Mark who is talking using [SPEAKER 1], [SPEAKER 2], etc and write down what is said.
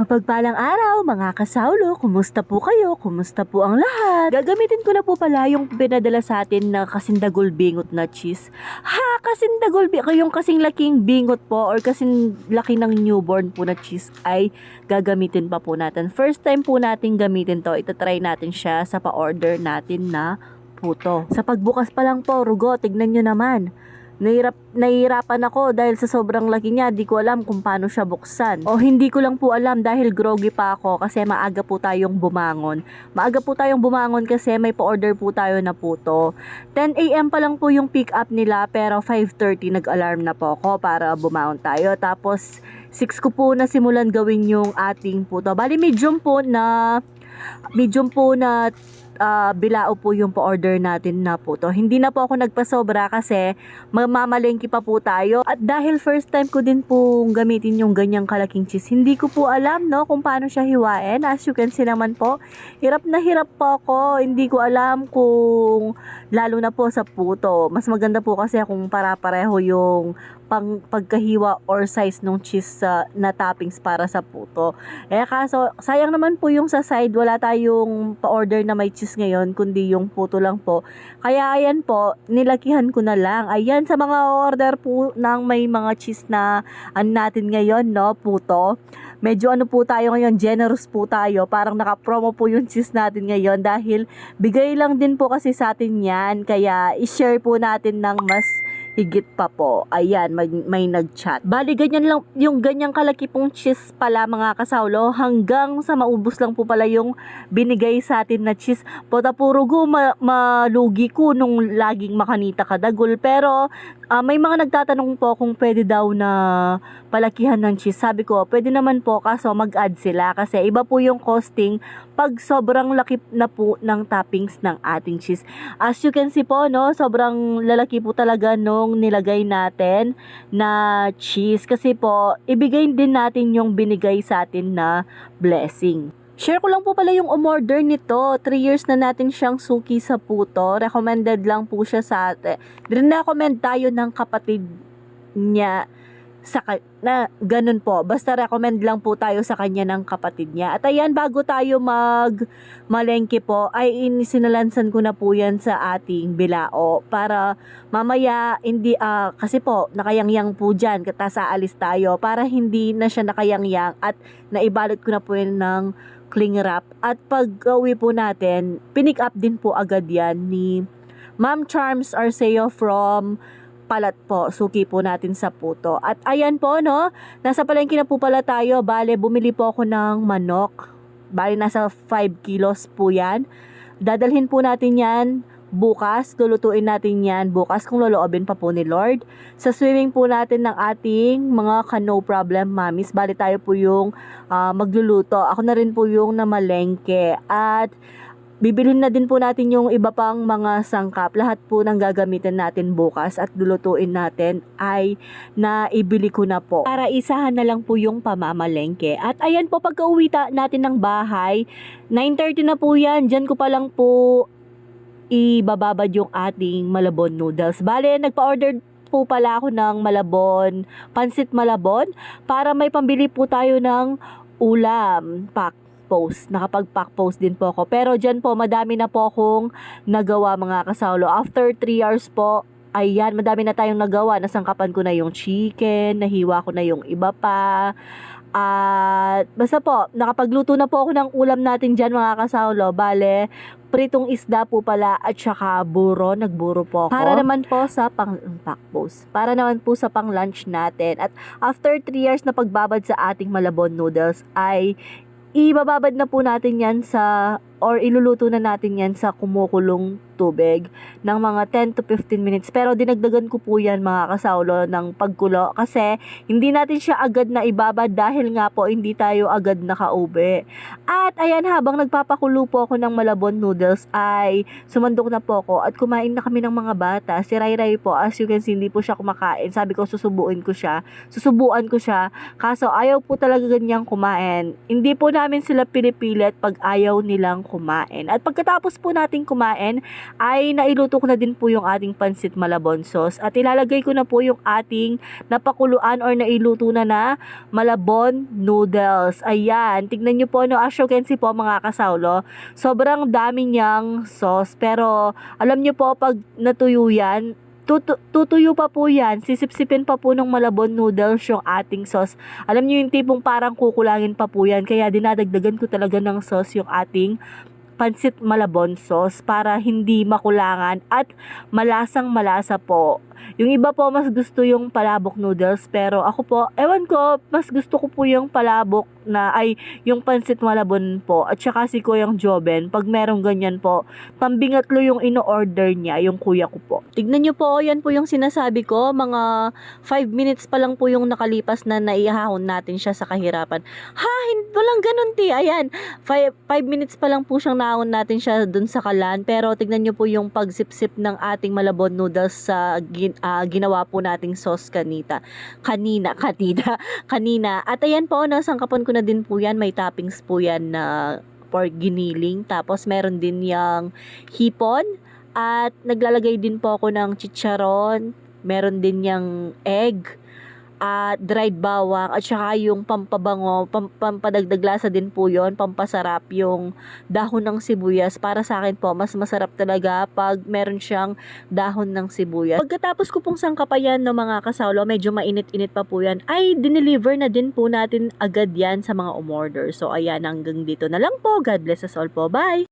[SPEAKER 1] Mapagpalang araw mga kasaulo, kumusta po kayo? Kumusta po ang lahat? Gagamitin ko na po pala yung pinadala sa atin na kasindagol bingot na cheese. Ha, kasindagol bingot, yung kasing laking bingot po or kasing laki ng newborn po na cheese ay gagamitin pa po natin. First time po natin gamitin to, itatry natin siya sa pa-order natin na puto. Sa pagbukas pa lang po, rugo, tignan nyo naman. Nahirap, nahihirapan ako dahil sa sobrang laki niya, di ko alam kung paano siya buksan. O hindi ko lang po alam dahil groggy pa ako kasi maaga po tayong bumangon. Maaga po tayong bumangon kasi may pa-order po tayo na puto. 10am pa lang po yung pick up nila pero 5.30 nag-alarm na po ako para bumangon tayo. Tapos 6 ko po na simulan gawin yung ating puto. Bali medium po na medium po na ah, bilao po yung pa-order natin na puto. Hindi na po ako nagpasobra kasi mamamalengki pa po tayo. At dahil first time ko din po gamitin yung ganyang kalaking cheese, hindi ko po alam no kung paano siya hiwain. As you can see naman po, hirap na hirap po ako. Hindi ko alam kung lalo na po sa puto. Mas maganda po kasi kung para-pareho yung pang pagkahiwa or size ng cheese sa na toppings para sa puto. Eh kaso sayang naman po yung sa side wala tayong pa-order na may cheese ngayon kundi yung puto lang po. Kaya ayan po, nilakihan ko na lang. Ayan sa mga order po ng may mga cheese na ano natin ngayon, no, puto. Medyo ano po tayo ngayon, generous po tayo. Parang naka-promo po yung cheese natin ngayon dahil bigay lang din po kasi sa atin yan. Kaya i-share po natin ng mas higit pa po. Ayan, may, may nag-chat. Bali, ganyan lang, yung ganyang kalaki pong cheese pala mga kasaulo, hanggang sa maubos lang po pala yung binigay sa atin na cheese. Pota puro go, ma- malugi ko nung laging makanita kadagol. Pero, ah, may mga nagtatanong po kung pwede daw na palakihan ng cheese. Sabi ko, pwede naman po kaso mag-add sila kasi iba po yung costing pag sobrang laki na po ng toppings ng ating cheese. As you can see po, no, sobrang lalaki po talaga nung nilagay natin na cheese. Kasi po, ibigay din natin yung binigay sa atin na blessing. Share ko lang po pala yung umorder nito. 3 years na natin siyang suki sa puto. Recommended lang po siya sa atin. Rin-recommend tayo ng kapatid niya sa na ganun po. Basta recommend lang po tayo sa kanya ng kapatid niya. At ayan, bago tayo mag malengke po, ay inisinalansan ko na po yan sa ating bilao para mamaya hindi, ah, kasi po, nakayangyang po dyan, katas aalis tayo, para hindi na siya nakayangyang at naibalot ko na po yan ng cling wrap. At pag uwi po natin, pinick up din po agad yan ni Ma'am Charms Arceo from palat po, suki po natin sa puto. At ayan po, no, nasa palengke na po pala tayo. Bale, bumili po ako ng manok. Bale, nasa 5 kilos po yan. Dadalhin po natin yan bukas. Lulutuin natin yan bukas kung loloobin pa po ni Lord. Sa swimming po natin ng ating mga ka-no problem mamis. Bale, tayo po yung ah, magluluto. Ako na rin po yung namalengke. At Bibilhin na din po natin yung iba pang mga sangkap. Lahat po ng gagamitin natin bukas at lulutuin natin ay naibili ko na po. Para isahan na lang po yung pamamalengke. At ayan po, pagka uwi natin ng bahay, 9.30 na po yan. Diyan ko pa lang po ibababad yung ating malabon noodles. Bale, nagpa-order po pala ako ng malabon, pansit malabon, para may pambili po tayo ng ulam, pack post. Nakapag-pack post din po ako. Pero dyan po, madami na po akong nagawa mga kasaulo. After 3 hours po, ayan, madami na tayong nagawa. Nasangkapan ko na yung chicken, nahiwa ko na yung iba pa. At basta po, nakapagluto na po ako ng ulam natin dyan mga kasaulo. Bale, pritong isda po pala at saka buro, nagburo po ako. Para naman po sa pang pack post. Para naman po sa pang lunch natin. At after 3 years na pagbabad sa ating malabon noodles ay ibababad na po natin yan sa or iluluto na natin yan sa kumukulong tubig ng mga 10 to 15 minutes. Pero dinagdagan ko po yan mga kasaulo ng pagkulo kasi hindi natin siya agad na ibabad dahil nga po hindi tayo agad nakauwi. At ayan habang nagpapakulo po ako ng malabon noodles ay sumandok na po ako at kumain na kami ng mga bata. Si Rai Rai po as you can see hindi po siya kumakain. Sabi ko susubuin ko siya. Susubuan ko siya. Kaso ayaw po talaga ganyang kumain. Hindi po namin sila pinipilit pag ayaw nilang kumain. At pagkatapos po natin kumain, ay nailuto ko na din po yung ating pansit malabon sauce. At ilalagay ko na po yung ating napakuluan or nailuto na na malabon noodles. Ayan, tignan nyo po, no, as you can see po mga kasawlo, sobrang dami niyang sauce. Pero alam nyo po, pag natuyo yan, tutu- tutuyo pa po yan, sisipsipin pa po ng malabon noodles yung ating sauce. Alam niyo yung tipong parang kukulangin pa po yan, kaya dinadagdagan ko talaga ng sauce yung ating pansit malabon sauce para hindi makulangan at malasang malasa po. Yung iba po mas gusto yung palabok noodles pero ako po, ewan ko, mas gusto ko po yung palabok na ay yung pansit malabon po at saka si Kuyang Joben pag merong ganyan po, pambingatlo yung ino-order niya, yung kuya ko po. Tignan niyo po, yan po yung sinasabi ko, mga 5 minutes pa lang po yung nakalipas na naihahon natin siya sa kahirapan. Ha, hindi, walang ganun ti, ayan, 5 minutes pa lang po siyang nahon natin siya dun sa kalan pero tignan niyo po yung pagsipsip ng ating malabon noodles sa gin, ah, ginawa po nating sauce kanita. Kanina, kanina, kanina. At ayan po, nasangkapan ko na din po yan. May toppings po yan na pork giniling. Tapos meron din yung hipon. At naglalagay din po ako ng chicharon. Meron din yung egg at dried bawang at saka yung pampabango, pam, pampadagdag lasa din po yon pampasarap yung dahon ng sibuyas. Para sa akin po, mas masarap talaga pag meron siyang dahon ng sibuyas. Pagkatapos ko pong sangkapayan ng mga kasawlo, medyo mainit-init pa po yan, ay dineliver na din po natin agad yan sa mga umorder. So ayan, hanggang dito na lang po. God bless us all po. Bye!